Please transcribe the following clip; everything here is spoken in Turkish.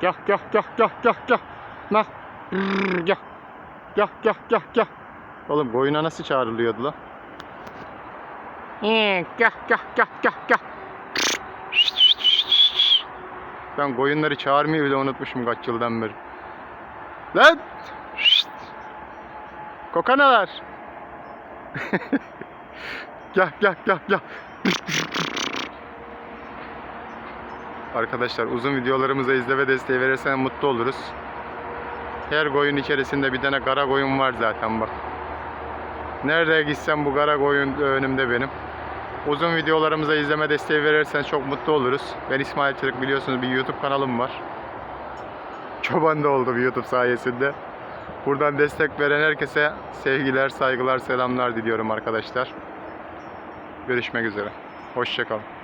Gel gel gel gel gel gel. Nah. Brrr, Gel. Gel gel gel gel. Oğlum koyuna nasıl çağrılıyordu lan? Gel gel gel gel gel. Ben koyunları çağırmayı bile unutmuşum kaç yıldan beri. Lan! Şşt! Kokanalar! gel gel gel gel. Arkadaşlar uzun videolarımıza izleme desteği verirsen mutlu oluruz. Her koyun içerisinde bir tane kara koyun var zaten bak. Nereye gitsem bu kara koyun önümde benim. Uzun videolarımıza izleme desteği verirsen çok mutlu oluruz. Ben İsmail Çelik biliyorsunuz bir YouTube kanalım var. Çoban da oldum YouTube sayesinde. Buradan destek veren herkese sevgiler, saygılar, selamlar diliyorum arkadaşlar. Görüşmek üzere. Hoşçakalın.